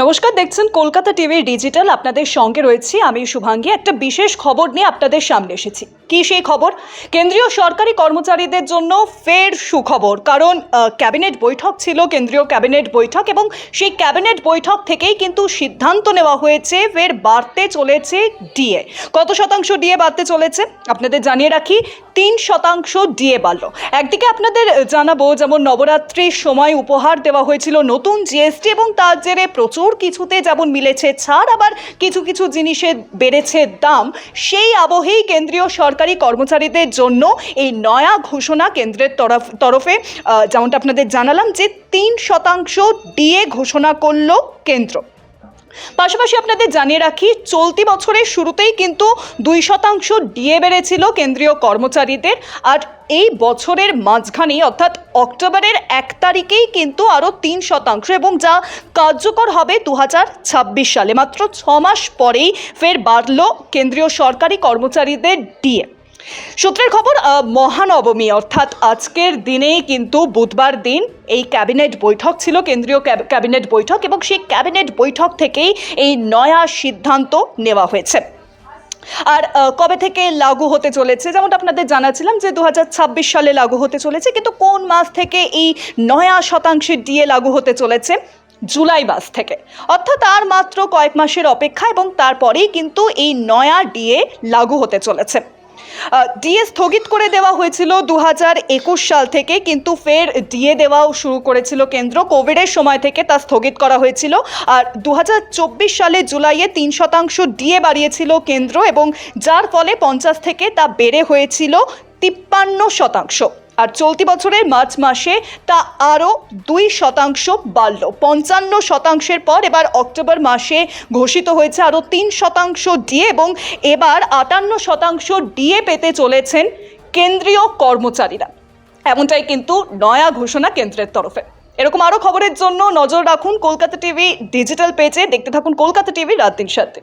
নমস্কার, দেখছেন Kolkata TV digital. আপনাদের সঙ্গে রয়েছি আমি শুভাঙ্গী। একটা বিশেষ খবর নিয়ে আপনাদের সামনে এসেছি। কি সেই খবর? কেন্দ্রীয় সরকারি কর্মচারীদের জন্য ফের সুখবর। কারণ ক্যাবিনেট বৈঠক ছিল, কেন্দ্রীয় ক্যাবিনেট বৈঠক এবং সেই ক্যাবিনেট বৈঠক থেকেই কিন্তু সিদ্ধান্ত নেওয়া হয়েছে, ফের বাড়তে চলেছে ডিএ। কত শতাংশ ডিএ বাড়তে চলেছে? আপনাদের জানিয়ে রাখি, তিন শতাংশ ডিএ বাড়লো। একদিকে আপনাদের জানাব, যেমন নবরাত্রির সময় উপহার দেওয়া হয়েছিল নতুন জিএসটি এবং তার জেরে প্রচুর কিছুতে যেমন মিলেছে ছাড়, আবার কিছু কিছু জিনিসের বেড়েছে দাম, সেই আবহেই কেন্দ্রীয় সরকারি কর্মচারীদের জন্য এই নয়া ঘোষণা কেন্দ্রের তরফ, তরফে যেমনটা আপনাদের জানালাম যে তিন শতাংশ ডিএ ঘোষণা করল কেন্দ্র। পাশাপাশি আপনাদের জানিয়ে রাখি, চলতি বছরের শুরুতেই কিন্তু দুই শতাংশ ডিএ বেড়েছিল কেন্দ্রীয় কর্মচারীদের। আর এই বছরের মাঝখানেই, অর্থাৎ অক্টোবরের এক তারিখেই কিন্তু আরও তিন শতাংশ এবং যা কার্যকর হবে দু হাজার ছাব্বিশ সালে। মাত্র ছ মাস পরেই ফের বাড়ল কেন্দ্রীয় সরকারি কর্মচারীদের ডিএ। সূত্রের খবর মহানবমী, অর্থাৎ আজকের দিনেই কিন্তু বুধবার দিন এই ক্যাবিনেট বৈঠক ছিল, কেন্দ্রীয় ক্যাবিনেট বৈঠক এবং সেই ক্যাবিনেট বৈঠক থেকেই এই নয়া সিদ্ধান্ত নেওয়া হয়েছে। আর কবে থেকে লাগু হতে চলেছে? যেমনটা আপনাদের জানাচ্ছিলাম যে দু হাজার ছাব্বিশ সালে লাগু হতে চলেছে, কিন্তু কোন মাস থেকে এই নয়া শতাংশের ডিএ লাগু হতে চলেছে? জুলাই মাস থেকে। অর্থাৎ আর মাত্র কয়েক মাসের অপেক্ষা এবং তারপরেই কিন্তু এই নয়া ডিএ লাগু হতে চলেছে। ডিএ স্থগিত করে দেওয়া হয়েছিল দু একুশ সাল থেকে, কিন্তু ফের ডিএ দেওয়াও শুরু করেছিল কেন্দ্র। কোভিডের সময় থেকে তা স্থগিত করা হয়েছিল। আর দু হাজার চব্বিশ সালে জুলাইয়ে তিন শতাংশ ডিএ বাড়িয়েছিল কেন্দ্র এবং যার ফলে পঞ্চাশ থেকে তা বেড়ে হয়েছিল তিপ্পান্ন শতাংশ। আর চলতি বছরের মার্চ মাসে তা আরও দুই শতাংশ বাড়ল। পঞ্চান্ন শতাংশের পর এবার অক্টোবর মাসে ঘোষিত হয়েছে আরও তিন শতাংশ ডিএ এবং এবার আটান্ন শতাংশ ডিএ পেতে চলেছেন কেন্দ্রীয় কর্মচারীরা। এমনটাই কিন্তু নয়া ঘোষণা কেন্দ্রের তরফে। এরকম আরও খবরের জন্য নজর রাখুন কলকাতা টিভি ডিজিটাল পেজে। দেখতে থাকুন কলকাতা টিভি রাত দিন সাথে।